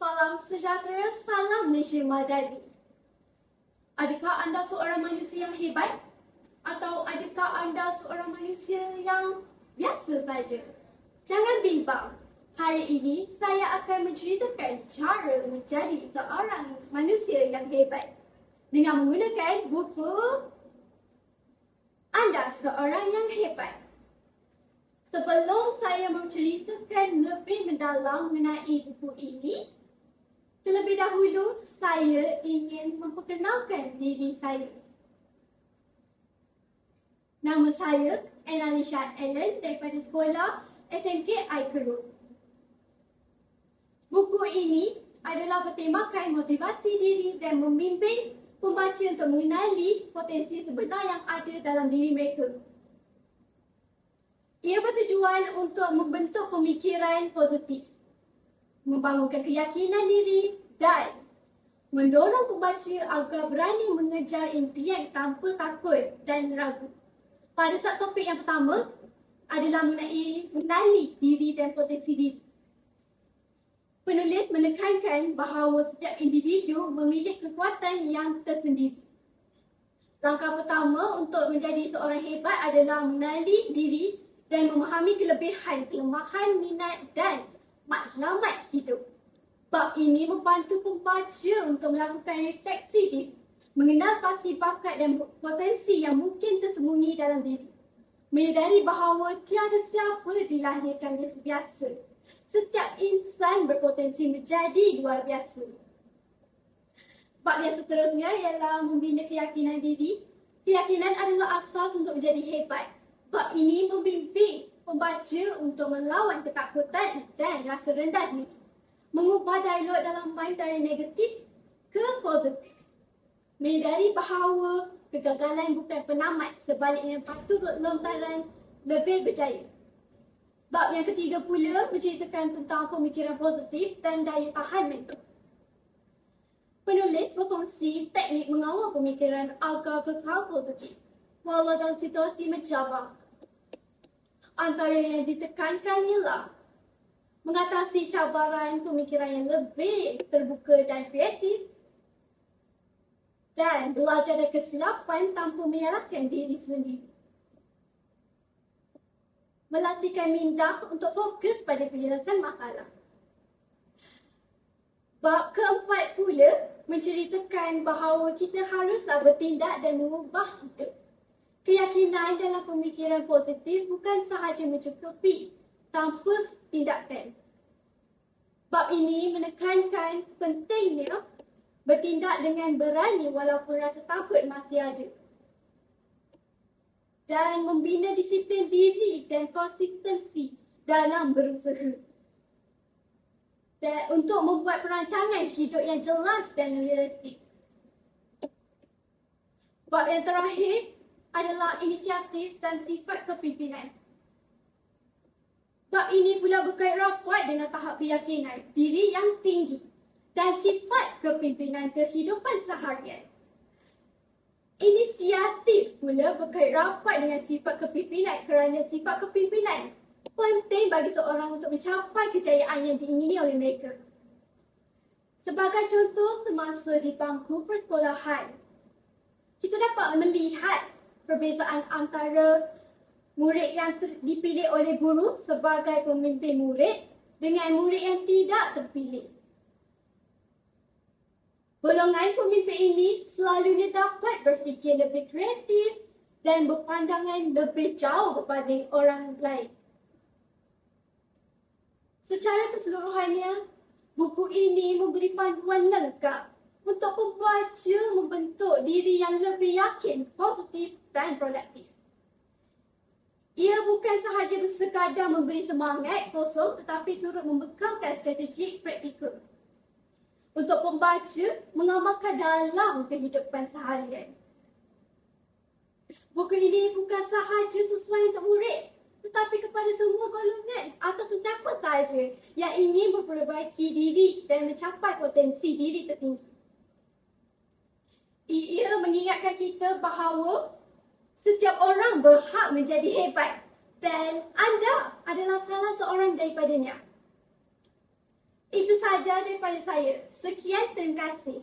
Salam sejahtera, salam Malaysia Madani. Adakah anda seorang manusia yang hebat? Atau adakah anda seorang manusia yang biasa saja? Jangan bimbang. Hari ini saya akan menceritakan cara menjadi seorang manusia yang hebat dengan menggunakan buku Anda Seorang Yang Hebat. Sebelum saya menceritakan lebih mendalam mengenai buku ini, terlebih dahulu saya ingin memperkenalkan diri saya. Nama saya Annalisha Allen daripada sekolah SMK Aikerut. Buku ini adalah bertemakan motivasi diri dan membimbing pembaca untuk mengenali potensi sebenar yang ada dalam diri mereka. Ia bertujuan untuk membentuk pemikiran positif, membangunkan keyakinan diri dan mendorong pembaca agar berani mengejar impian tanpa takut dan ragu. Pada saat topik yang pertama adalah mengenai mengenali diri dan potensi diri. Penulis menekankan bahawa setiap individu memiliki kekuatan yang tersendiri. Langkah pertama untuk menjadi seorang hebat adalah mengenali diri dan memahami kelebihan, kelemahan, minat dan matlamat hidup. Bab ini membantu pembaca untuk melakukan refleksi diri, mengenal pasti bakat dan potensi yang mungkin tersembunyi dalam diri. Menyadari bahawa tiada siapa dilahirkan biasa. Setiap insan berpotensi menjadi luar biasa. Bab yang seterusnya ialah membina keyakinan diri. Keyakinan adalah asas untuk menjadi hebat. Bab ini membimbing pembaca untuk melawan ketakutan dan rasa rendah diri. Mengubah dialog dalam mind dari negatif ke positif. Menyadari bahawa kegagalan bukan penamat sebaliknya patut lontaran lebih berjaya. Bab yang ketiga pula menceritakan tentang pemikiran positif dan daya tahan mental. Penulis berkongsi teknik mengawal pemikiran agar kekal positif walau dalam situasi mencabar antara yang ditekankan ialah mengatasi cabaran pemikiran yang lebih terbuka dan kreatif dan belajar dari kesilapan tanpa menyalahkan diri sendiri. Melatihkan minda untuk fokus pada penyelesaian masalah. Bab keempat pula menceritakan bahawa kita haruslah bertindak dan mengubah hidup. Keyakinan dalam pemikiran positif bukan sahaja mencukupi tanpa tindakan. Bab ini menekankan pentingnya bertindak dengan berani walaupun rasa takut masih ada. Dan membina disiplin diri dan konsistensi dalam berusaha. Dan untuk membuat perancangan hidup yang jelas dan realistik. Bab yang terakhir adalah inisiatif dan sifat kepimpinan. Bab ini pula berkait rapat dengan tahap keyakinan diri yang tinggi dan sifat kepimpinan kehidupan seharian. Inisiatif pula berkait rapat dengan sifat kepimpinan kerana sifat kepimpinan penting bagi seorang untuk mencapai kejayaan yang diingini oleh mereka. Sebagai contoh semasa di bangku persekolahan, kita dapat melihat perbezaan antara murid yang dipilih oleh guru sebagai pemimpin murid dengan murid yang tidak terpilih. Golongan pemimpin ini selalunya dapat berfikir lebih kreatif dan berpandangan lebih jauh kepada orang lain. Secara keseluruhannya, buku ini memberi panduan lengkap untuk pembaca membentuk diri yang lebih yakin, positif dan produktif. Ia bukan sahaja bersekadar memberi semangat kosong tetapi turut membekalkan strategi praktikal untuk pembaca mengamalkan dalam kehidupan seharian. Buku ini bukan sahaja sesuai untuk murid tetapi kepada semua golongan atau sesiapa sahaja yang ingin memperbaiki diri dan mencapai potensi diri tertinggi. Ia mengingatkan kita bahawa setiap orang berhak menjadi hebat dan anda adalah salah seorang daripadanya. Itu sahaja daripada saya. Sekian, terima kasih.